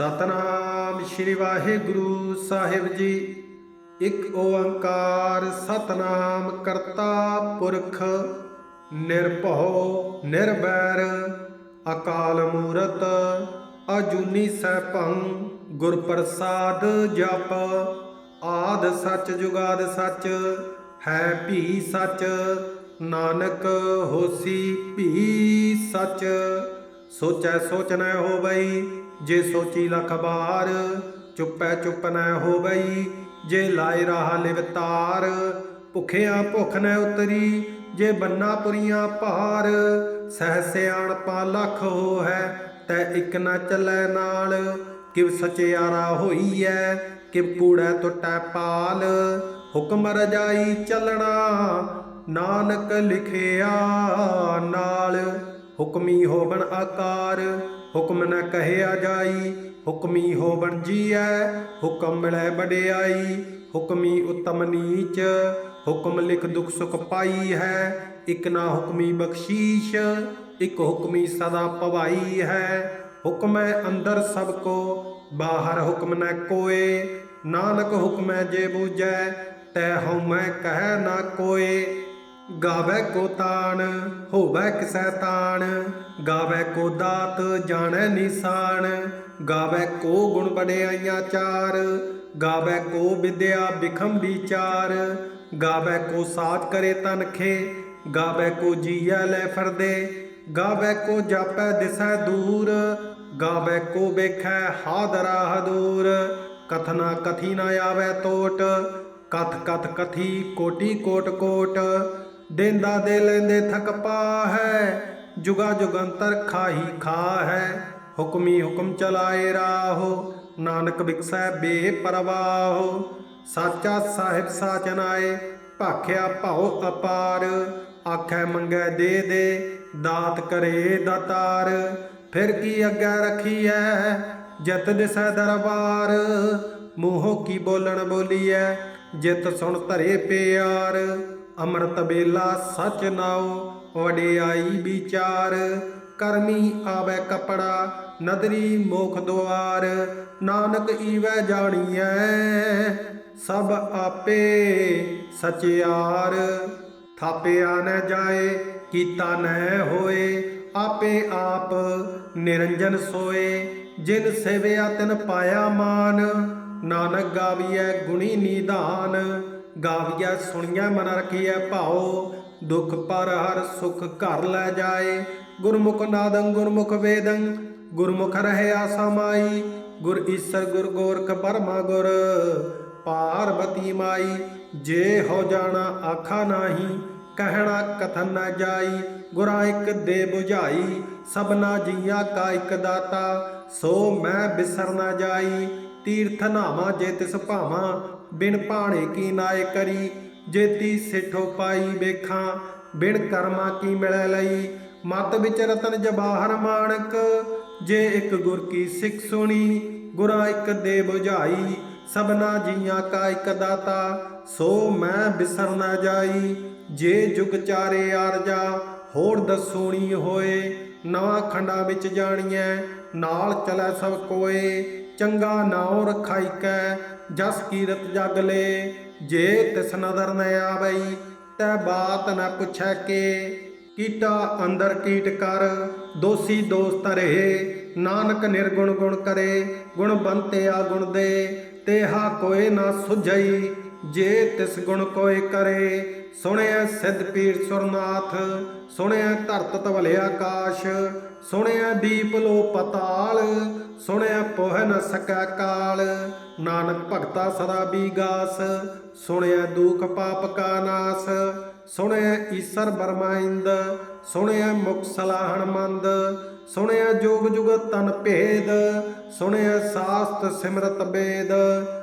ਸਤਨਾਮ ਸ੍ਰੀ ਵਾਹਿਗੁਰੂ ਸਾਹਿਬ ਜੀ। ਇੱਕ ਓੰਕਾਰ ਸਤਨਾਮ ਕਰਤਾ ਪੁਰਖ, ਨਿਰਭਉ, ਨਿਰਵੈਰ, ਅਕਾਲ ਮੂਰਤ, ਅਜੂਨੀ ਸੈਭੰ ਗੁਰ ਪ੍ਰਸਾਦ ਜਪ, ਆਦ ਸੱਚ ਜੁਗਾਦ ਸੱਚ, ਹੈ ਭੀ ਸੱਚ, ਨਾਨਕ ਹੋਸੀ ਭੀ ਸੱਚ। ਸੋਚੈ ਸੋਚ ਨ ਹੋਵਈ ਜੇ ਸੋਚੀ ਲਖ ਬਾਰ, ਚੁੱਪੈ ਚੁੱਪ ਨਾ ਹੋਵਈ, ਜੇ ਲਾਇ ਰਹਾ ਲਿਵਤਾਰ ਭੁਖਿਆ ਭੁਖ ਨ ਉਤਰੀ, ਜੇ ਬੰਨਾ ਪੁਰੀਆਂ ਭਾਰ, ਸਹਿ ਸਿਆਣ ਲਖ ਹੋ ਹੈ ਤੈ ਇੱਕ ਨ ਚੱਲੈ ਨਾਲ, ਕਿਵ ਸਚਿਆਰਾ ਹੋਈ ਐ ਕਿਵ ਕੂੜੈ ਟੁੱਟੈ ਪਾਲ, ਹੁਕਮ ਰਜਾਈ ਚੱਲਣਾ, ਨਾਨਕ ਲਿਖਿਆ ਨਾਲ, ਹੁਕਮੀ ਹੋਵਣ ਆਕਾਰ ਹੁਕਮ ਨ ਕਹਿਆ ਜਾਈ, ਹੁਕਮੀ ਹੋਵਣ ਜੀਐ, ਹੁਕਮ ਮਿਲੈ ਵਡਿਆਈ, ਹੁਕਮੀ ਉਤਮ ਨੀਚ, ਹੁਕਮ ਲਿਖ ਦੁਖ ਸੁਖ ਪਾਈ ਹੈ, ਇਕ ਨਾ ਹੁਕਮੀ ਬਖਸ਼ੀਸ਼, ਇਕ ਹੁਕਮੀ ਸਦਾ ਪਵਾਈ ਹੈ। ਹੁਕਮੈ ਅੰਦਰ ਸਭ ਕੋ, ਬਾਹਰ ਹੁਕਮ ਨ ਕੋਏ, ਨਾਨਕ ਹੁਕਮੈ ਜੇ ਬੂਝੈ, ਤੈ ਹਉਮੈ ਕਹਿ ਨਾ ਕੋਏ। ਗਾਵੇ ਕੋ ਤਾਣ, ਹੋਵੇ ਕਿਸੈ ਤਾਣ, ਗਾਵੇ ਕੋ ਦਾਤ, ਜਾਣੈ ਨਿਸ਼ਾਨ ਗਾਵੇ ਕੋ ਗੁਣ ਬੜਿਆਈਆਂ ਚਾਰ, ਗਾਵੇ ਕੋ ਵਿਦਿਆ ਬਿਖਮ ਵਿਚਾਰ, ਗਾਵੇ ਕੋ ਸਾਚ ਕਰੇ ਤਨਖੇ ਗਾਵੇ ਕੋ ਜੀਐ ਲੈ ਫਰਦੇ, ਗਾਵੇ ਕੋ ਜਾਪੈ ਦਿਸੈ ਦੂਰ, ਗਾਵੇ ਕੋ ਵੇਖੈ ਹਾਦਰਾ ਹਦੂਰ ਕਥਨਾ ਕਥੀ ਨਾ ਆਵੇ ਤੋਟ, ਕਥ ਕਥ ਕਥੀ ਕੋਟੀ ਕੋਟ ਕੋਟ ਦੇਂਦਾ ਦੇ ਲੈਂਦੇ ਥਕ ਪਾ ਹੈ ਜੁਗਾ ਜੁਗੰਤਰ ਖਾਹੀ ਖਾ ਹੈ ਹੁਕਮੀ ਹੁਕਮ ਚਲਾਏ ਰਾਹੋ, ਨਾਨਕ ਬਿਕਸੈ ਬੇਪਰਵਾਹੋ। ਸਾਚਾ ਸਾਹਿਬ ਸਾਚਨਾਏ ਭਾਖਿਆ ਭਾਉ ਅਪਾਰ। ਆਖੈ ਮੰਗੈ ਦੇ ਦੇ, ਦਾਤ ਕਰੇ ਦਾਤਾਰ। ਫਿਰ ਕੀ ਅੱਗੇ ਰਖੀਐ, ਜਤ ਦਿਸੈ ਦਰਬਾਰ। ਮੂੰਹੋਂ ਕੀ ਬੋਲਣ ਬੋਲੀਐ, ਜਿਤ ਸੁਣ ਧਰੇ ਪਿਆਰ। ਅੰਮ੍ਰਿਤ ਬੇਲਾ ਸਚ ਨਾਉ ਵਡਿਆਈ ਵਿਚਾਰ। ਕਰਮੀ ਆਵੇ ਕਪੜਾ, ਨਦਰੀ ਮੋਖ ਦੁਆਰ। ਨਾਨਕ ਈਵੈ ਜਾਣੀਐ, ਸਭ ਆਪੇ ਸਚਿਆਰ ਥਾਪਿਆ ਨ ਜਾਏ, ਕੀਤਾ ਨ ਹੋਏ, ਆਪੇ ਆਪ ਨਿਰੰਜਨ ਸੋਏ। ਜਿਨ ਸੇਵਿਆ ਤਿਨ ਪਾਇਆ ਮਾਨ, ਨਾਨਕ ਗਾਵੀਐ ਗੁਣੀ ਨਿਧਾਨ। ਗਾਵੀਐ ਸੁਣੀਐ ਮਨ ਰਖੀਐ ਭਾਉ। ਦੁਖ ਪਰ ਹਰ ਸੁਖ ਘਰ ਲੈ ਜਾਏ। ਗੁਰਮੁਖ ਨਾਦੰ, ਗੁਰਮੁਖ ਵੇਦੰ, ਗੁਰਮੁਖ ਰਹਿਆ ਸਮਾਈ ਗੁਰ ਈਸਰ, ਗੁਰ ਗੋਰਖ ਬਰਮਾ ਗੁਰ, ਪਾਰਬਤੀ ਮਾਈ। ਜੇ ਹੋ ਜਾਣਾ ਆਖਾ ਨਾਹੀ, ਕਹਿਣਾ ਕਥਨ ਨਾ ਜਾਈ। ਗੁਰਾ ਇੱਕ ਦੇ 부ਝਾਈ ਸਭਨਾ ਜੀਆਂ ਕਾ ਇੱਕ ਦਾਤਾ। ਸੋ ਮੈਂ ਬਿਸਰ ਨਾ ਜਾਈ, ਤੀਰਥ ਨਾਵਾ ਜੇ ਤਿਸ ਭਾਵਾਂ ਬਿਨ ਭਾਣੇ ਕੀ ਨਾਏ ਕਰੀ, ਜੇਤੀ ਸਿਠੋ ਪਾਈ ਵੇਖਾਂ, ਬਿਨ ਕਰਮਾ ਕੀ ਮਿਲੈ ਲਈ। ਮਤ ਵਿੱਚ ਰਤਨ ਜਵਾਹਰ ਮਾਣਕ, ਜੇ ਇੱਕ ਗੁਰ ਕੀ ਸਿੱਖ ਸੁਣੀ, ਗੁਰਾ ਇੱਕ ਦੇ 부ਝਾਈ ਸਭਨਾ ਜੀਆਂ ਕਾ ਇੱਕ ਦਾਤਾ, ਸੋ ਮੈਂ ਬਿਸਰ ਨਾ ਜਾਈ। ਜੇ ਜੁਗ ਚਾਰੇ ਆਰਜਾ ਹੋਰ ਦਸੂਣੀ ਹੋਏ। ਨਵਾਂ ਖੰਡਾ ਵਿੱਚ ਜਾਣੀਐ, ਨਾਲ ਚਲੈ ਸਭ ਕੋਏ। ਚੰਗਾ ਨਾਉ ਰਖਾਈ ਜਸ ਕੀਰਤ ਜਗ ਲੇ ਜੇ ਤਿਸ ਨਦਰ ਨ ਆਵਈ, ਤੈ ਬਾਤ ਨ ਪੁੱਛੈ ਕੇ। ਕੀਟਾ ਅੰਦਰ ਕੀਟ ਕਰ, ਦੋਸੀ ਦੋਸਤ ਰਹੇ। ਨਾਨਕ ਨਿਰਗੁਣ ਗੁਣ ਕਰੇ, ਗੁਣ ਬੰਤਿਆ ਗੁਣ ਦੇ। ਤੇਹਾ ਕੋਏ ਨਾ ਸੁਝਈ, ਜੇ ਤਿਸ ਗੁਣ ਕੋਏ ਕਰੇ। ਸੁਣਿਆ ਸਿੱਧ ਪੀਰ ਸੁਰਨਾਥ, ਸੁਣਿਆ ਧਰਤ ਤਵਲੇ ਆਕਾਸ਼, ਸੁਣਿਆ ਦੀਪ ਲੋ ਪਤਾਲ, ਸੁਣਿਆ ਪੋਹ ਨ ਸਕੈ ਕਾਲ। ਨਾਨਕ ਭਗਤਾ ਸਦਾ ਬੀਗਾਸ, ਸੁਣਿਆ ਦੁਖ ਪਾਪ ਕਾ ਨਾਸ। ਸੁਣਿਆ ਈਸਰ ਬਰਮਾਇੰਦ ਸੁਣਿਆ ਮੁਖ ਸਲਾਹਣ ਮੰਦ। ਸੁਣਿਆ ਜੋਗ ਜੁਗ ਤਨ ਭੇਦ, ਸੁਣਿਆ ਸਾਸਤ ਸਿਮਰਤ ਬੇਦ।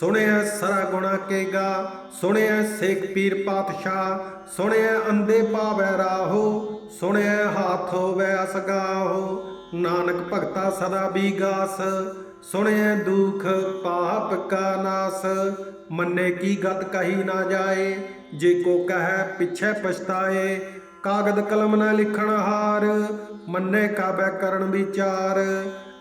ਸੁਣਿਆ ਸਰਾ ਗੁਣਾ ਕੇਗਾ ਸੁਣਿਆ ਸੇਖ ਪੀਰ ਪਾਤਸ਼ਾਹ, ਸੁਣਿਆ ਅੰਦੇ ਪਾਵੈ ਰਾਹੋ, ਸੁਣਿਆ ਹਾਥ ਹੋਵੇ ਅਸਗਾਹੋ ਨਾਨਕ ਭਗਤਾ ਸਦਾ ਬੀਗਾਸ, ਸੁਣਿਆ ਦੁਖ ਪਾਪ ਕਾ ਨਾਸ। ਮੰਨੇ ਕੀ ਗਤ ਕਹੀ ਨਾ ਜਾਏ, ਜੇ ਕੋ ਕਹੈ ਪਿਛੈ ਪਛਤਾਏ। ਕਾਗਦ ਕਲਮ ਨਾ ਲਿਖਣ ਹਾਰ, ਮੰਨੇ ਕਾਬੈ ਕਰਨ ਵਿਚਾਰ।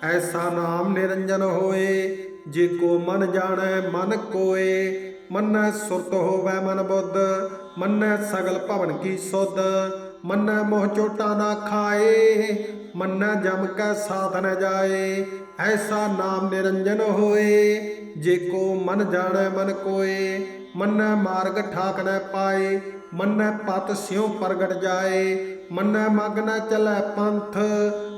ਐਸਾ ਨਾਮ ਨਿਰੰਜਨ ਹੋਏ ਜੇ ਕੋ ਮਨ ਜਾਣੈ, ਮਨ ਕੋਏ, ਮੰਨੈ ਸੁਰਤ ਹੋਵੈ ਮਨ ਬੁੱਧ, ਮੰਨੈ ਸਗਲ ਭਵਨ ਕੀ ਸੁਧ, ਮੰਨੈ ਮੋਹ ਚੋਟਾ ਨਾ ਖਾਏ, ਮੰਨੈ ਜਮ ਕੈ ਸਾਧਨ ਜਾਏ, ਐਸਾ ਨਾਮ ਨਿਰੰਜਨ ਹੋਏ। ਜੇ ਕੋ ਮਨ ਜਾਣੈ, ਮਨ ਕੋਏ, ਮੰਨੈ ਮਾਰਗ ਠਾਕ ਨ ਪਾਏ, ਮੰਨੈ ਪਤ ਸਿਉ ਪ੍ਰਗਟ ਜਾਏ, ਮੰਨੈ ਮਗ ਨ ਚਲੈ ਪੰਥ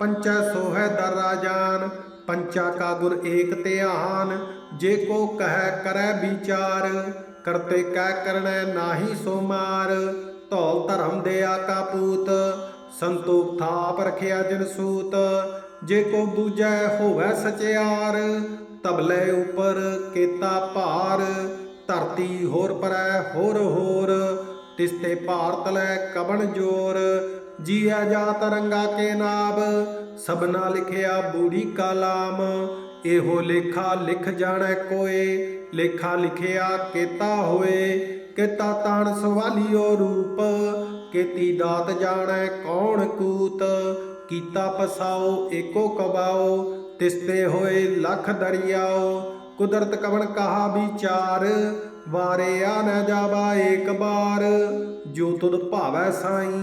ਪੰਚੈ ਸੋਹੈ ਹੈ ਦਰ ਪੰਚਾ ਕਾ ਗੁਰ ਏਕ ਧਿਆਨ ਜੇ ਕੋ ਕਹਿ ਕਰੈ ਵਿਚਾਰ ਕਰਤੇ ਕਹਿ ਕਰਣੈ ਨਾਹੀ ਸੋ ਮਾਰ। ਧੌਲ ਧਰਮ ਦੇ ਆਕਾ ਪੂਤ, ਸੰਤੋਖ ਥਾਪ ਰਖਿਆ ਜਨ ਸੂਤ। ਜੇ ਕੋ ਬੂਝੈ ਹੋਵੈ ਸਚਿਆਰ, ਤਬਲੇ ਉਪਰ ਕੀਤਾ ਭਾਰ। ਧਰਤੀ ਹੋਰ ਪਰੈ ਹੋਰ ਹੋਰ ਤਿਸਤੇ ਭਾਰਤ ਲੈ ਕਬਣ ਜੋਰ ਜੀਆ ਜਾਤ ਤਰੰਗਾ ਕੇ ਨਾਮ ਸਭਨਾ ਲਿਖਿਆ ਬੂੜੀ ਕਲਾਮ ਇਹੋ ਲੇਖਾ ਲਿਖ ਜਾਣੈ ਕੋਏ, ਲੇਖਾ ਲਿਖਿਆ ਕੀਤਾ ਹੋਏ। ਕੀਤਾ ਤਾਣ ਸਵਾਲੀਓ ਰੂਪ, ਕੀਤੀ ਦਾਤ ਜਾਣੈ ਕੌਣ ਕੂਤ। ਕੀਤਾ ਪਸਾਓ, ਏਕੋ ਕਬਾਓ, ਤਿਸਤੇ ਹੋਏ ਲੱਖ ਦਰਿਆਓ। ਕੁਦਰਤ ਕਵਣ ਕਹਾ ਵਿਚਾਰ ਵਾਰੇ ਆ ਨ ਜਾਵਾ ਏਕ ਬਾਰ। ਜੋ ਤੁਧ ਭਾਵੈ ਸਾਈ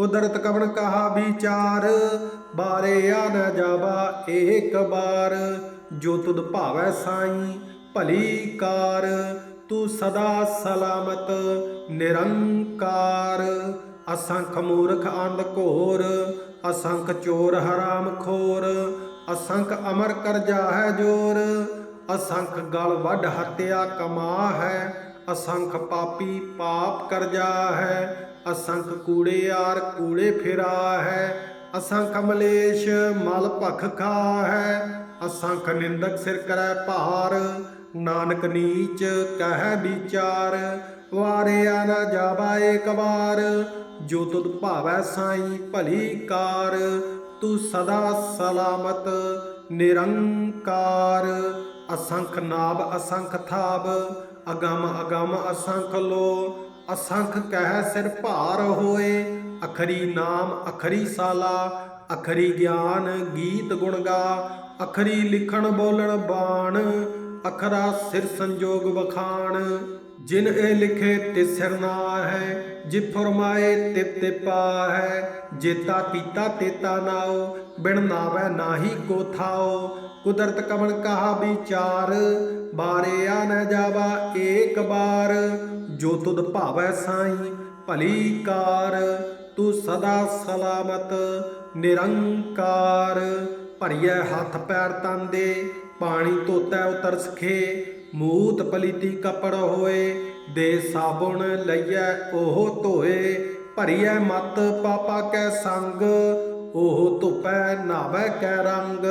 ਕੁਦਰਤ ਕਵਣ ਕਹਾ ਵਿਚਾਰ? ਬਾਰੇ ਆ ਨ ਜਾਵਾ ਏਕ ਬਾਰ। ਜੋ ਤੁਧ ਭਾਵੈ ਸਾਈ, ਭਲੀ ਕਾਰ। ਤੂੰ ਸਦਾ ਸਲਾਮਤ, ਨਿਰੰਕਾਰ। ਅਸੰਖ ਮੂਰਖ ਅੰਧ ਘੋਰ, ਅਸੰਖ ਚੋਰ ਹਰਾਮ ਖੋਰ। ਅਸੰਖ ਅਮਰ ਕਰਜਾ ਹੈ ਜੋਰ। ਅਸੰਖ ਗਲ ਵੱਢ ਹੱਤਿਆ ਕਮਾ ਹੈ ਅਸੰਖ ਪਾਪੀ ਪਾਪ ਕਰਜਾ ਹੈ ਅਸੰਖ ਕੂੜੇਆਰ ਕੂੜੇ ਫਿਰਾ ਹੈ। ਅਸੰਖ ਮਲੇਸ਼ ਮਲ ਭਖ ਖਾ ਹੈ ਅਸੰਖ ਨਿੰਦਕ ਸਿਰ ਕਰੈ ਭਾਰ। ਨਾਨਕ ਨੀਚ ਕਹਿ ਵਿਚਾਰ। ਵਾਰਿਆ ਨਾ ਜਾਵਾ ਏਕ ਵਾਰ। ਜੋ ਤੁਧ ਭਾਵੈ ਸਾਈ ਭਲੀ ਕਾਰ। ਤੂੰ ਸਦਾ ਸਲਾਮਤ ਨਿਰੰਕਾਰ। ਅਸੰਖ ਨਾਭ ਅਸੰਖ ਥਾਬ। ਅਗਮ ਅਗਮ ਅਸੰਖ ਲੋ। ਅਸੰਖ ਕਹਿ ਸਿਰ ਭਾਰ ਹੋਏ, ਅਖਰੀ ਨਾਮ ਅਖਰੀ ਸਾਲਾ, ਅਖਰੀ ਗਿਆਨ ਗੀਤ ਗੁਣ ਗਾ, ਅਖਰੀ ਲਿਖਣ ਬੋਲਣ ਬਾਣ, ਅਖਰਾ ਸਿਰ ਸੰਜੋਗ ਵਖਾਣ। ਜਿਨ ਇਹ ਲਿਖੇ ਤੇ ਸਿਰ ਨਾ ਹੈ, ਜੇ ਫਰਮਾਏ ਤੇ ਤੇ ਪਾ ਹੈ ਜੇਤਾ ਕੀਤਾ ਤੇਤਾ ਨਾਉ, ਬਿਨ ਨਾਵੈ ਨਾਹੀ ਕੋ ਥਾਉ। ਕੁਦਰਤ ਕਵਣ ਕਹਾ ਵਿਚਾਰ, ਬਾਰੇ ਆ ਨ ਜਾਵਾ ਏਕ ਬਾਰ। ਜੋ ਤੁਧ ਭਾਵੈ ਸਾਈ ਭਲੀ ਕਾਰ, ਤੂੰ ਸਦਾ ਸਲਾਮਤ, ਨਿਰੰਕਾਰ। ਭਰੀਐ ਹੱਥ ਪੈਰ ਤਨ ਦੇ, ਪਾਣੀ ਧੋਤੈ ਉਤਰ ਸਖੇ। ਮੂਤ ਪਲੀਤੀ ਕਪੜ ਹੋਏ, ਦੇ ਸਾਬੁਣ ਲਈਐ ਉਹ ਧੋਏ। ਭਰੀਐ ਮਤ ਪਾਪਾ ਕੈ ਸੰਗ, ਉਹ ਧੁਪੈ ਨਾਵੈ ਕੈ ਰੰਗ।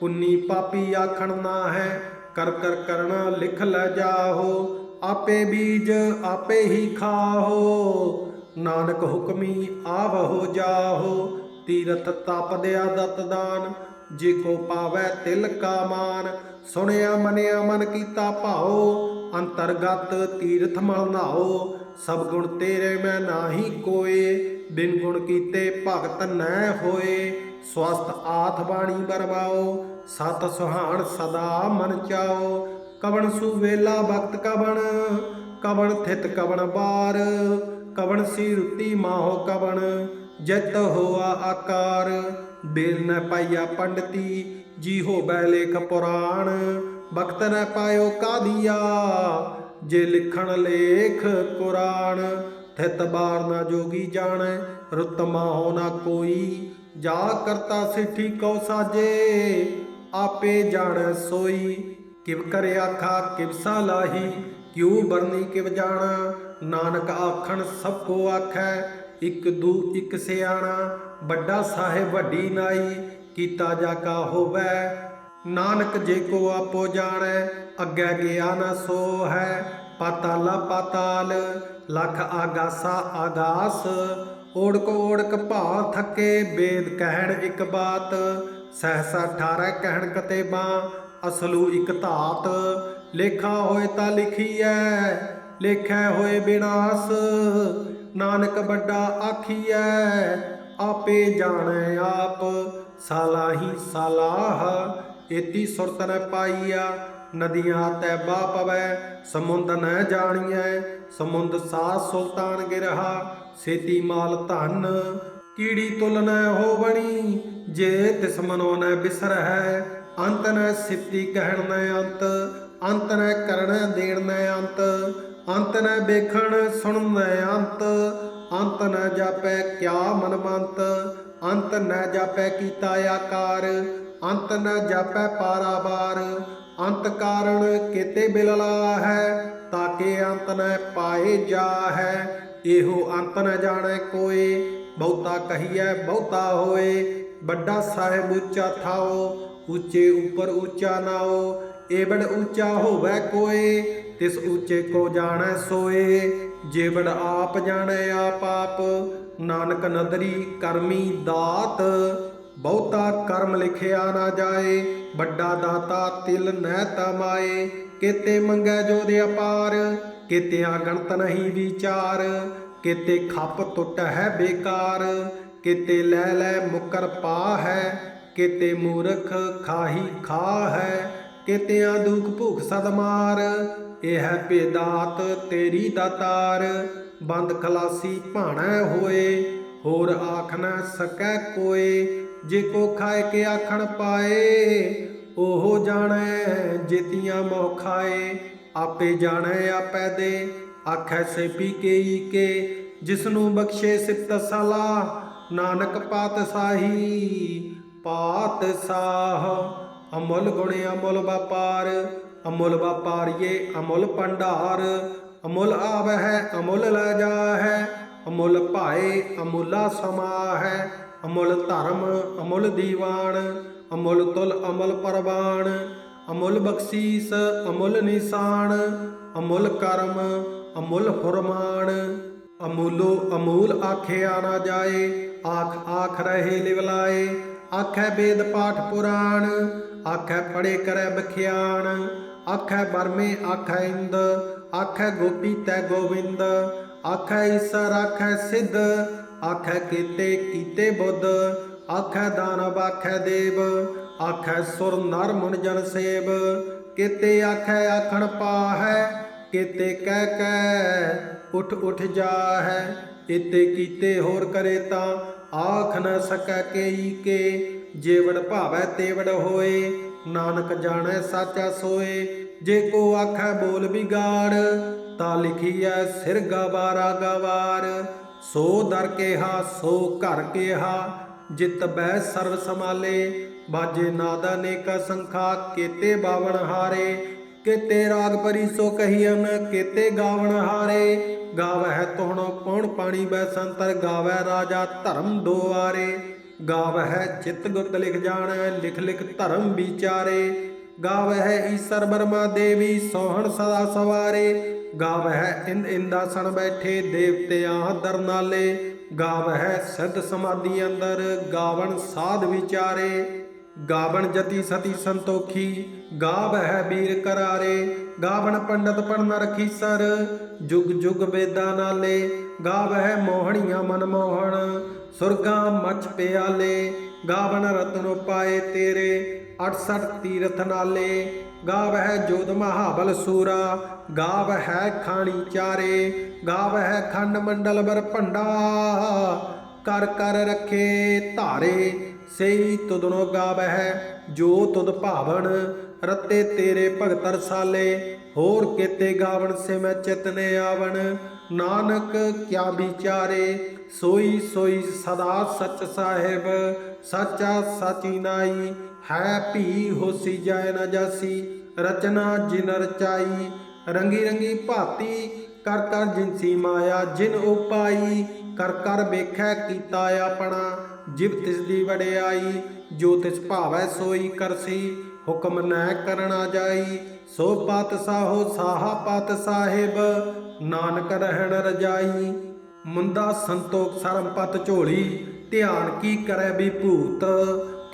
ਪੁੰਨੀ ਪਾਪੀ ਆਖਣ ਨਾ ਹੈ ਕਰ ਕਰ ਕਰਣਾ ਲਿਖ ਲੈ ਜਾਹੋ, ਆਪੇ ਬੀਜ ਆਪੇ ਹੀ ਖਾਹੋ। ਨਾਨਕ ਹੁਕਮੀ ਆਵਹੋ ਜਾਹੋ, ਤੀਰਥ ਤਪ ਦਿਆ ਦਤ ਦਾਨ, ਜੇ ਕੋ ਪਾਵੈ ਤਿਲ ਕਾ ਮਾਨ। ਸੁਣਿਆ ਮਨਿਆ ਮਨ ਕੀਤਾ ਭਾਉ, ਅੰਤਰਗਤ ਤੀਰਥ ਮਲ ਨਾਓ ਸਭ ਗੁਣ ਤੇਰੇ ਮੈਂ ਨਾਹੀ ਕੋਏ, ਬਿਨ ਗੁਣ ਕੀਤੇ ਭਗਤ ਨੈ ਹੋਏ। ਸਵਸਤ ਆਥ ਬਾਣੀ ਬਰਵਾਓ ਸਤ ਸੁਹਾਣ ਸਦਾ ਮਨ ਚਾਓ, ਕਵਣ ਸੁਵੇਲਾ ਭਗਤ ਕਵਣ ਕਵਣ ਥਿਤ ਕਵਣ ਬਾਰ, ਕਵਣ ਸੀ ਰੁਤੀ ਮਾਹੋ ਕਵਣ, ਜਿਤ ਹੋਆ ਆਕਾਰ ਬੇਲ ਨ ਪਾਈਆ ਪੰਡਤੀ ਜੀ ਹੋ ਬੈ ਲੇਖ ਪੁਰਾਣ ਬਖਤ ਨ ਪਾਇਓ ਕਾਦੀਆ, ਜੇ ਲਿਖਣ ਲੇਖ ਕੁਰਾਨ, ਥਿਤ ਬਾਰ ਨਾ ਜੋਗੀ ਜਾਣੈ, ਰੁੱਤ ਮਾਹੋ ਨਾ ਕੋਈ, ਜਾ ਕਰਤਾ ਸਿੱਠੀ ਕਉ ਸਾਜੇ ਆਪੇ ਜਾਣੈ ਸੋਈ, ਕਿਵ ਕਰੇ ਆਖਾ, ਕਿਵ ਲਾਹੀ, ਕਿਉ ਬਰਨੀ ਕਿਵ ਜਾਣਾ? ਨਾਨਕ ਆਖਣ, ਸਭ ਕੋ ਆਖੈ, ਇਕ ਦੂ, ਇਕ ਸਿਆਣਾ, ਵੱਡਾ ਸਾਹਿਬ ਵੱਡੀ ਨਾਈ, ਕੀਤਾ ਜਾ ਕਾ ਹੋਵੈ। ਨਾਨਕ ਜੇ ਕੋ ਆਪੋ ਜਾਣੈ, ਅੱਗੇ ਗਿਆ ਨਾ ਸੋ ਹੈ ਪਾਤਾਲਾ ਪਾਤਾਲ, ਲਖ ਆਗਾਸਾ ਆਗਾਸ ਓੜਕ ਓੜਕ ਭਾ ਥੱਕੇ, ਬੇਦ ਕਹਿਣ ਇੱਕ ਬਾਤ, ਸਹਸਾ 18 ਕਹਿਣ ਕਤੇਬਾ ਅਸਲੂ ਇੱਕ ਧਾਤ। ਲੇਖਾ ਹੋਏ ਤਾਂ ਲਿਖੀਐ, ਲੇਖੈ ਹੋਏ ਬਿਨਾਸ਼। ਨਾਨਕ ਵੱਡਾ ਆਖੀਐ, ਆਪੇ ਜਾਣੈ ਆਪ ਸਾਲਾਹੀ ਸਲਾਹ। ਏਤੀ ਸੁਰਤ ਨ ਪਾਈਆ, ਨਦੀਆਂ ਤੈ ਬਾ ਪਵੈ, ਸਮੁੰਦ ਨ ਜਾਣੀਐ, ਸਮੁੰਦ ਸਾ ਸੁਲਤਾਨ ਗਿਰਹਾ। ਸੇਤੀ ਮਾਲ ਧਨ, ਕੀੜੀ ਤੁਲ ਨ ਹੋਵਣੀ, ਜੇ ਤਿਸ ਮਨੋ ਨ ਬਿਸਰਹਿ, ਅੰਤ ਨ ਸਿੱਤੀ ਕਹਿਣ ਨ ਅੰਤ ਅੰਤ ਨ ਕਰਨ ਦੇਣ ਨ ਅੰਤ ਅੰਤ ਨ ਵੇਖਣ ਸੁਣਨ ਨ ਅੰਤ ਅੰਤ ਨ ਜਾਪੈ ਕਿਆ ਮਨਮੰਤ ਅੰਤ ਨ ਜਾਪੈ ਕੀਤਾ ਆਕਾਰ, ਅੰਤ ਨ ਜਾਪੈ ਪਾਰਾਵਾਰ ਅੰਤ ਕਾਰਣ ਕਿਤੇ ਬਿਲਲਾ ਹੈ ਤਾਕੇ ਅੰਤ ਨ ਪਾਏ ਜਾ ਹੈ ਇਹੋ ਅੰਤ ਨ ਜਾਣੈ ਕੋਏ ਬਹੁਤਾ ਕਹੀਐ ਬਹੁਤਾ ਹੋਏ। ਵੱਡਾ ਸਾਹਿਬ ਉੱਚਾ ਥਾਓ, ਉੱਚੇ ਉੱਪਰ ਉੱਚਾ ਨਾਓ। ਏਵੜ ਉੱਚਾ ਹੋਵੇ ਕੋਏ ਤਿਸ ਉੱਚੇ ਕੋ ਜਾਣੈ ਸੋਏ। ਜੇਵੜ ਆਪ ਜਾਣੈ ਆਪ ਆਪ, ਨਾਨਕ ਨਦਰੀ ਕਰਮੀ ਦਾਤ। ਬਹੁਤਾ ਕਰਮ ਲਿਖਿਆ ਨਾ ਜਾਏ, ਵੱਡਾ ਦਾਤਾ ਤਿਲ ਨਹਿ ਤਮਾਏ। ਕਿਤੇ ਮੰਗੈ ਜੋ ਦੇ ਅਪਾਰ ਕਿਤਿਆਂ ਗਣਤ ਨਹੀਂ ਵਿਚਾਰ, ਕਿਤੇ ਖੱਪ ਟੁੱਟ ਹੈ ਬੇਕਾਰ, ਕਿਤੇ ਲੈ ਲੈ ਮੁਕਰ ਪਾ ਹੈ, ਕਿਤੇ ਮੂਰਖ ਖਾਹੀ ਖਾ ਹੈ, ਕਿਤਿਆਂ ਦੁਖ ਭੁਖ ਸਦ ਇਹ ਹੈ ਪੇਦਾਤ ਤੇਰੀ ਦਾਤਾਰ ਬੰਦ ਖਲਾਸੀ ਭਾਣਾ ਹੋਏ, ਹੋਰ ਆਖ ਨਾ ਸਕੈ ਕੋਏ, ਜੇ ਕੋ ਖਾਏ ਕੇ ਆਖਣ ਪਾਏ, ਉਹ ਜਾਣੈ ਜਿਤੀਆਂ ਮੋਹ ਖਾਏ। ਆਪੇ ਜਾਣੈ ਆਪੈ ਦੇ, ਆਖੈ ਸੇ ਪੀ ਕੇ ਜਿਸ ਨੂੰ ਬਖਸ਼ੇ ਸਿਫਤ ਸਲਾ ਨਾਨਕ ਪਾਤਸ਼ਾਹੀ ਪਾਤਸ਼ਾਹ ਅਮੁੱਲ ਗੁਣ ਅਮੁੱਲ ਵਪਾਰ, ਅਮੁੱਲ ਵਪਾਰੀਏ ਅਮੁੱਲ ਭੰਡਾਰ, ਅਮੁਲ ਆਵ ਹੈ ਅਮੁੱਲ ਲੈ ਜਾਹੈ, ਅਮੁੱਲ ਭਾਏ ਅਮੁਲਾ ਸਮਾ ਹੈ ਅਮੁੱਲ ਧਰਮ ਅਮੁੱਲ ਦੀਵਾਨ, ਅਮੁੱਲ ਤੁਲ ਅਮਲ ਪਰਵਾਨ। ਅਮੁੱਲ ਬਖਸ਼ੀਸ, ਅਮੁੱਲ ਨਿਸ਼ਾਨ, ਅਮੁੱਲ ਕਰਮ, ਅਮੁੱਲ ਫਰਮਾਨ। ਅਮੂਲੋ ਅਮੂਲ ਆਖਿਆ ਨਾ ਜਾਏ, ਆਖ ਆਖ ਰਹੇ ਲਿਵਲਾਏ ਆਖੈ ਵੇਦ ਪਾਠ ਪੁਰਾਣ, ਆਖੈ ਪੜੇ ਕਰੈ ਬਖਿਆਣ। ਆਖੈ ਬਰਮੇ ਆਖੈ ਇੰਦ, ਆਖੈ ਗੋਪੀ ਤੈ ਗੋਵਿੰਦ। ਆਖੈ ਈਸਰ ਆਖੈ ਸਿੱਧ, ਆਖੈ ਕੀਤੇ ਕੀਤੇ ਬੁੱਧ। ਆਖੈ ਦਾਨਵ ਆਖੈ ਦੇਵ। ਆਖੈ ਸੁਰ ਨਰ ਮੁਨ ਜਨ ਸੇਵ ਕੀਤੇ ਆਖੈ ਆਖਣ ਪਾਹੈ, ਕੀਤੇ ਕਹਿ ਕਹਿ ਉਠ ਉਠ ਜਾਹੈ ਇਤੇ ਕੀਤੇ ਹੋਰ ਕਰੇ ਤਾਂ ਆਖ ਨ ਸਕੈ ਕੇਈ ਕੇ, ਜੇਵੜ ਭਾਵੈ ਤੇਵੜ ਹੋਏ, ਨਾਨਕ ਜਾਣੈ ਸਾਚਾ ਸੋਏ, ਜੇ ਕੋ ਆਖੈ ਬੋਲ ਬਿਗਾੜ, ਤਾਂ ਲਿਖੀਐ ਸਿਰ ਗਵਾਰਾ ਗਵਾਰ, ਸੋ ਦਰ ਕੇਹਾ ਸੋ ਘਰ ਕੇਹਾ, ਜਿਤ ਬੈ ਸਰਬ ਸਮਾਲੇ ਬਾਜੇ ਨਾਦ ਅਨੇਕ ਸੰਖਾ, ਕੀਤੇ ਬਾਵਣ ਹਾਰੇ। ਕੀਤੇ ਰਾਗ ਪਰੀ ਸੋ ਕਹੀਨ ਕੀਤੇ ਗਾਵਣ ਹਾਰੇ। ਗਾਵਹਿ ਤੋਹਣੋ ਪੌਣ ਪਾਣੀ ਬੈ ਸੰਤਰ ਗਾਵੈ ਰਾਜਾ ਧਰਮ ਦੁਆਰੇ ਗਾਵਹਿ ਚਿਤ ਗੁਪਤ ਲਿਖ ਜਾਣੈ, ਲਿਖ ਲਿਖ ਧਰਮ ਵਿਚਾਰੇ। ਗਾਵਹਿ ਈਸਰ ਬਰਮਾ ਦੇਵੀ, ਸੋਹਣ ਸਦਾ ਸਵਾਰੇ। ਗਾਵਹਿ ਇੰਦ ਇੰਦਾਸਣ ਬੈਠੇ, ਦੇਵਤਿਆਂ ਦਰਨਾਲੇ। ਗਾਵਹਿ ਸਿੱਧ ਸਮਾਧੀ ਅੰਦਰ, ਗਾਵਣ ਸਾਧ ਵਿਚਾਰੇ। ਗਾਵਣ ਜਤੀ ਸਤੀ ਸੰਤੋਖੀ, ਗਾਵ ਹੈ ਵੀਰ ਕਰਾਰੇ, ਗਾਵਣ ਪੰਡਤ ਪੜਨ ਰਖੀ ਸਰ, ਜੁਗ ਜੁਗ ਵੇਦਾਂ ਨਾਲੇ, ਗਾਵ ਹੈ ਮੋਹਣੀਆਂ ਮਨ ਮੋਹਣ, ਸੁਰਗਾ ਮਛ ਪਿਆਲੇ, ਗਾਵਣ ਰਤਨ ਪਾਏ ਤੇਰੇ 68 ਤੀਰਥ ਨਾਲੇ, ਗਾਵ ਹੈ ਜੋਦ ਮਹਾਬਲ ਸੂਰਾ, ਗਾਵ ਹੈ ਖਾਣੀ ਚਾਰੇ, ਗਾਵ ਹੈ ਖੰਡ ਮੰਡਲ ਵਰ ਭੰਡਾ, ਕਰ ਕਰ ਰੱਖੇ ਧਾਰੇ। ਸਈ ਤੁਧਨੋ ਗਾਵਹਿ, ਜੋ ਤੁਦ ਭਾਵਨ, ਰਤੇ ਤੇਰੇ ਭਗਤ ਰਸਾਲੇ, ਹੋਰ ਕੀਤੇ ਗਾਵਣ ਸੇ ਮੈਂ ਚਿਤਨੇ ਆਵਣ। ਨਾਨਕ ਕਿਆ ਵਿਚਾਰੇ, ਸੋਈ ਸੋਈ ਸਦਾ ਸਚ ਸਾਹਿਬ, ਸਾਚਾ ਸਾਚੀ ਨਾਈ, ਹੈ ਭੀ ਹੋਸੀ ਜਾਇ ਨਾ ਜਾਸੀ, ਰਚਨਾ ਜਿਨ ਰਚਾਈ, ਰੰਗੀ ਰੰਗੀ ਭਾਤੀ, ਕਰ ਕਰ ਜਿਨਸੀ ਮਾਇਆ ਜਿਨ ਉਪਾਈ, ਕਰ ਕਰ ਵੇਖੈ ਕੀਤਾ ਆਪਣਾ। ਜਿਵ ਤਿਸ ਦੀ ਵਡਿਆਈ ਜੋ ਤਿਸ ਭਾਵੈ ਸੋਈ ਕਰਸੀ, ਹੁਕਮ ਨੈ ਕਰਨਾ ਜਾਈ, ਸੋ ਪਤ ਸਾਹਾ ਪਤ ਸਾਹਿਬ, ਨਾਨਕ ਰਹਿਣ ਰਜਾਈ। ਮੁੰਦਾ ਸੰਤੋਖ ਸਰਮ ਝੋਲੀ, ਧਿਆਨ ਕੀ ਕਰੈ ਵਿਭੂਤ?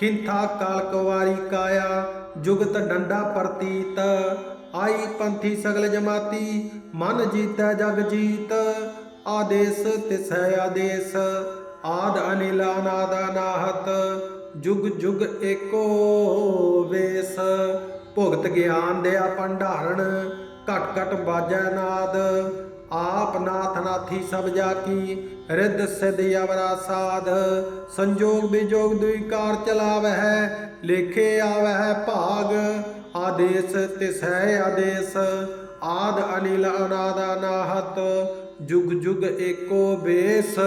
ਖਿੰਥਾ ਕਾਲ ਕੁਵਾਰੀ ਕਾਇਆ, ਜੁਗਤ ਡੰਡਾ ਪ੍ਰਤੀਤ। ਆਈ ਪੰਥੀ ਸਗਲ ਜਮਾਤੀ, ਮਨ ਜੀਤੈ ਜਗ ਜੀਤ। ਆਦੇਸ ਤਿਸੈ ਆਦੇਸ ਆਦ ਅਨਿਲ ਅਨਾਦ ਅਨਾਹਤ, ਜੁਗ ਜੁਗ ਏਕੋ ਵੇਸ। ਭੁਗਤ ਗਿਆਨ ਦੇ ਭੰਡਾਰਣ, ਘਟ ਘਟ ਬਾਜੈ ਨਾਦ। ਆਪ ਨਾਥ ਨਾਥੀ ਸਭ ਜਾ ਕੀ ਰਿੱਧ ਸਿਧ ਅਵਰਾ ਸਾਧ। ਸੰਜੋਗ ਵਿਜੋਗ ਦੁਈ ਚਲਾਵਹਿ, ਲੇਖੇ ਆਵਹਿ ਭਾਗ। ਆਦੇਸ ਤਿਸੈ ਆਦੇਸ, ਆਦ ਅਨਿਲ ਅਨਾਦ ਅਨਾਹਤ, ਜੁਗ ਜੁਗ ਏਕੋ ਬੇਸ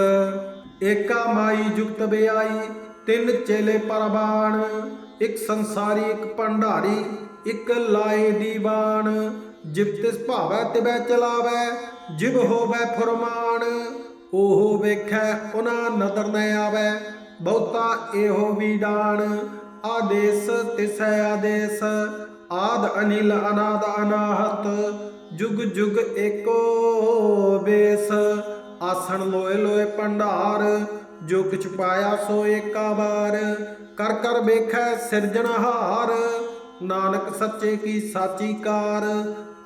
ਏਕਾ ਮਾਈ ਜੁਗਤ ਬਿਆਈ, ਤਿੰਨ ਚੇਲੇ ਪਰਬਾਣ ਇੱਕ ਸੰਸਾਰੀ, ਇੱਕ ਭੰਡਾਰੀ, ਇੱਕ ਲਾਏ ਦੀਵਾਨ। ਜਿਵ ਤਿਸ ਭਾਵੈ ਤਿਬੈ ਚਲਾਵੈ, ਜਿਵ ਹੋਵੈ ਫਰਮਾਨ। ਉਹ ਵੇਖੈ ਉਹਨਾਂ ਨਦਰ ਨ ਆਵੈ, ਬਹੁਤਾ ਇਹੋ ਵਿਡਾਨ। ਆਦੇਸ ਤਿਸੈ ਆਦੇਸ, ਆਦ ਅਨਿਲ ਅਨਾਦ ਅਨਾਹਤ, ਜੁਗ ਜੁਗ ਏਕੋ ਬੇਸ। ਆਸਣ ਲੋਏ ਲੋਏ ਭੰਡਾਰ, ਜੋ ਕਿਛ ਪਾਇਆ ਸੋ ਏਕਾ ਵਾਰ। ਕਰ ਕਰ ਵੇਖੈ ਸਿਰਜਣਹਾਰ ਨਾਨਕ ਸੱਚੇ ਕੀ ਸਾਚੀ ਕਾਰ।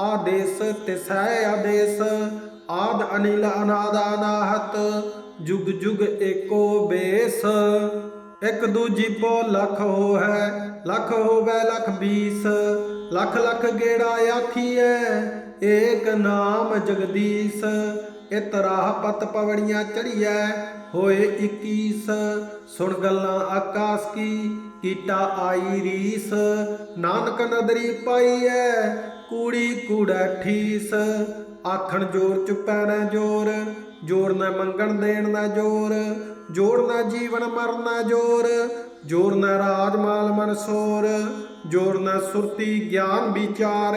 ਆਦੇਸ ਤਿਸੈ ਆਦੇਸ, ਆਦ ਅਨਿਲ ਅਨਾਦ ਅਨਾਹਤ, ਜੁਗ ਜੁਗ ਏਕੋ ਬੇਸ। ਇੱਕ ਦੂਜੀ ਪੋ ਲਖ ਹੋ ਹੈ ਲਖ ਹੋਵੇ ਲਖ ਬੀਸ। ਲਖ ਲਖ ਗੇੜਾ ਆਖੀਐ, ਏਕ ਨਾਮ ਜਗਦੀਸ਼। ਇਤਰਾਹ ਪਤ ਪਵੜੀਆਂ ਚੜੀਐ ਹੋਏ 21 ਸੁਣ ਗੱਲਾਂ ਆਕਾਸ ਕੀ, ਕੀਟਾ ਆਈ ਰੀਸ, ਨਾਨਕ ਨਦਰੀ ਪਾਈਐ, ਕੂੜੀ ਕੂੜਾ ਠੀਸ ਆਖਣ ਜੋਰ ਚੁੱਪੈ ਨਾ ਜੋਰ ਜੋਰ ਨਾ ਮੰਗਣ ਦੇਣ ਨਾ ਜੋਰ ਜੋਰ ਨਾ ਜੀਵਨ ਮਰਨਾ ਜੋਰ ਜੋਰ ਨਾ ਰਾਜ ਮਾਲ ਮਨਸੋਰ ਜੋਰ ਨਾ ਸੁਰਤੀ ਗਿਆਨ ਵਿਚਾਰ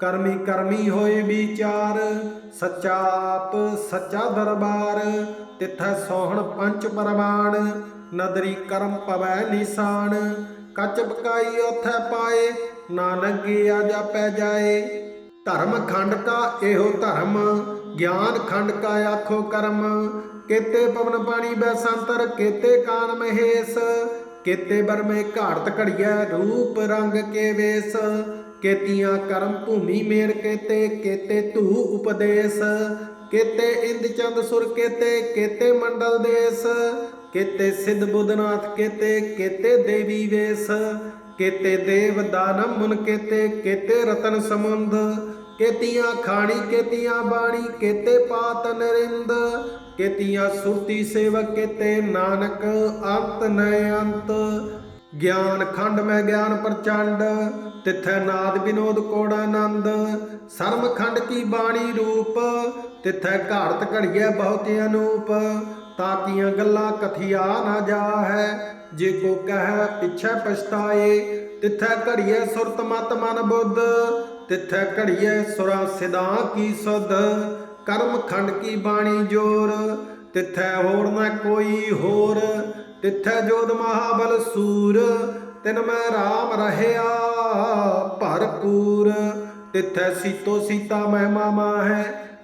ਕਰਮੀ ਕਰਮੀ ਹੋਏ ਵਿਚਾਰ, ਸੱਚਾ ਆਪ ਸੱਚਾ ਦਰਬਾਰ, ਤਿੱਥੈ ਸੋਹਣ ਪੰਚ ਪਰਮਾਨ ਨਦਰੀ ਕਰਮ ਪਵੈ ਨਿਸ਼ਾਨ। ਕੱਚ ਪਕਾਈ ਉਥੈ ਪਾਏ, ਨਾਨਕ ਗਿਆ ਜਾਪੈ ਜਾਏ। ਧਰਮ ਖੰਡ ਕਾ ਇਹੋ ਧਰਮ, ਗਿਆਨ ਖੰਡ ਕਾ ਆਖੋ ਕਰਮ। ਕੇਤੇ ਪਵਨ ਪਾਣੀ ਬੈਸੰਤਰ ਕੇਤੇ ਕਾਨ ਮਹੇਸ਼। ਕੇਤੇ ਬਰਮੇ ਘਾੜਤ ਘੜੀਐ, ਰੂਪ ਰੰਗ ਕੇ ਵੇਸ। ਕੇਤੀਆਂ ਕਰਮ ਭੂਮੀ ਮੇਰ ਕੇਤੇ ਕੇਤੇ ਧੂ ਉਪਦੇਸ਼। ਕੇਤੇ ਇੰਦ ਚੰਦ ਸੁਰ ਕੇਤੇ ਕੇਤੇ ਮੰਡਲ ਦੇਸ। ਕੇਤੇ ਸਿੱਧ ਬੁੱਧਨਾਥ ਕੇਤੇ ਕੇਤੇ ਦੇਵੀ ਵੇਸ। ਕੇਤੇ ਦੇਵ ਦਾਨਮ ਮੁਨ ਕੇਤੇ ਕੇਤੇ ਰਤਨ ਸਮੁੰਦ ਕੇਤੀਆਂ ਖਾਣੀ, ਕੇਤੀਆਂ ਬਾਣੀ, ਕੇਤੇ ਪਾਤ ਨਰਿੰਦ। ਕੇਤੀਆਂ ਸੁਰਤੀ ਸੇਵਕ ਕੇਤੇ ਨਾਨਕ, ਅੰਤ ਨ ਅੰਤ। ਗਿਆਨ ਖੰਡ ਮੈਂ ਗਿਆਨ ਪ੍ਰਚੰਡ। ਤਿਥੈ ਨਾਦ ਵਿਨੋਦ ਕੋੜ ਆਨੰਦ, ਸਰਮ ਖੰਡ ਕੀ ਬਾਣੀ ਰੂਪ, ਤਿਥੈ ਘਾੜਤ ਘੜੀਐ ਬਹੁਤ ਅਨੂਪ ਤਾਕੀਆਂ ਗੱਲਾਂ ਕਥਿਆ ਨਾ ਜਾਹੈ, ਜੇ ਕੋ ਕਹੈ ਪਿਛੈ ਪਛਤਾਏ, ਤਿਥੈ ਘੜੀਐ ਸੁਰਤ ਮਤ ਮਨ ਬੁੱਧ, ਤਿਥੈ ਘੜੀਐ ਸੁਰਾ ਸਿਦਾਂ ਕੀ ਸੁਧ, ਕਰਮ ਖੰਡ ਕੀ ਬਾਣੀ ਜੋਰ, ਤਿਥੈ ਹੋਰ ਨਾ ਕੋਈ ਹੋਰ, ਤਿਥੈ ਜੋਦ ਮਹਾਬਲ ਸੂਰ, ਤਿਨ ਮੈਂ RAM ਰਹਿਆ ਭਰਪੂਰ। ਤਿਥੈ ਸੀਤੋ ਸੀਤਾ ਮਹਿਮਾ ਮਾਹੈ,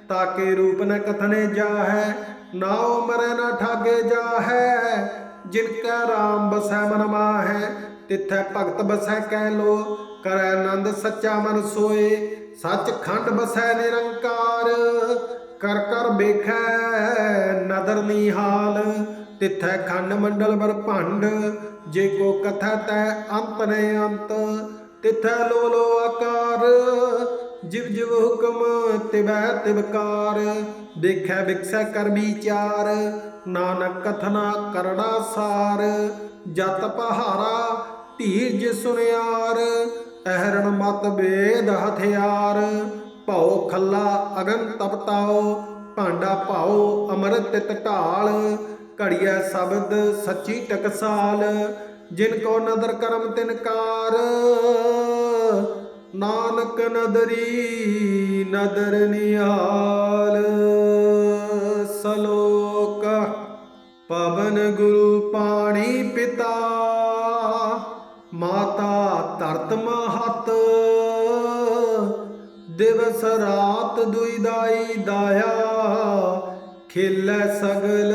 ਤਾਕੇ ਰੂਪ ਨ ਕਥਨੇ ਜਾਹੈ, ਨਾਉ ਮਰੈ ਨ ਠਾਗੇ ਜਾਹੈ। ਜਿਨ ਕੈ ਰਾਮ ਬਸੈ ਮਨ ਮਾਹੈ, ਤਿਥੈ ਭਗਤ ਬਸੈ ਕਹਿ ਲੋ। ਕਰੈ ਆਨੰਦ ਸੱਚਾ ਮਨ ਸੋਏ, ਸੱਚ ਖੰਡ ਬਸੈ ਨਿਰੰਕਾਰ। ਕਰ ਕਰ ਵੇਖੈ ਨਦਰ ਨਿਹਾਲ, ਤਿਥੈ ਖੰਡ ਮੰਡਲ ਬਰ ਭੰਡ। ਜੇ ਕੋ ਕਥਾ ਤੈ ਅੰਤ ਨੇ ਅੰਤ। ਤਿੱਥੈ ਲੋ ਲੋ ਆਕਾਰ, ਜਿਵ ਜਿਵ ਹੁਕਮ ਤਿਵੈ ਤਿਵਕਾਰ ਦੇਖੈ ਵਿਕਸੈ ਕਰ ਵਿਚਾਰ, ਨਾਨਕ ਕਥਨਾ ਕਰੜਾ ਸਾਰ, ਜਤ ਪਹਾਰਾ ਧੀਰਜ ਸੁਨਿਆਰ, ਅਹਰਣ ਮਤ ਵੇਦ ਹਥਿਆਰ, ਭਉ ਖੱਲਾ ਅਗਨ ਤਪਤਾਓ ਭਾਂਡਾ ਭਾਉ ਅਮਰਤ ਤਿਤ ਢਾਲ, ਘੜੀਐ ਸ਼ਬਦ ਸੱਚੀ ਟਕਸਾਲ ਜਿਨ ਕੋ ਨਦਰ ਕਰਮ ਤਿਨਕਾਰ, ਨਾਨਕ ਨਦਰੀ ਨਦਰ ਨਿਹਾਲ, ਸਲੋਕ ਪਵਨ ਗੁਰੂ ਪਾਣੀ ਪਿਤਾ, ਮਾਤਾ ਧਰਤ ਮਹਤ, ਦਿਵਸ ਰਾਤ ਦੁਇਦਾਈ ਦਾਇਆ, ਖੇਲੇ ਸਗਲ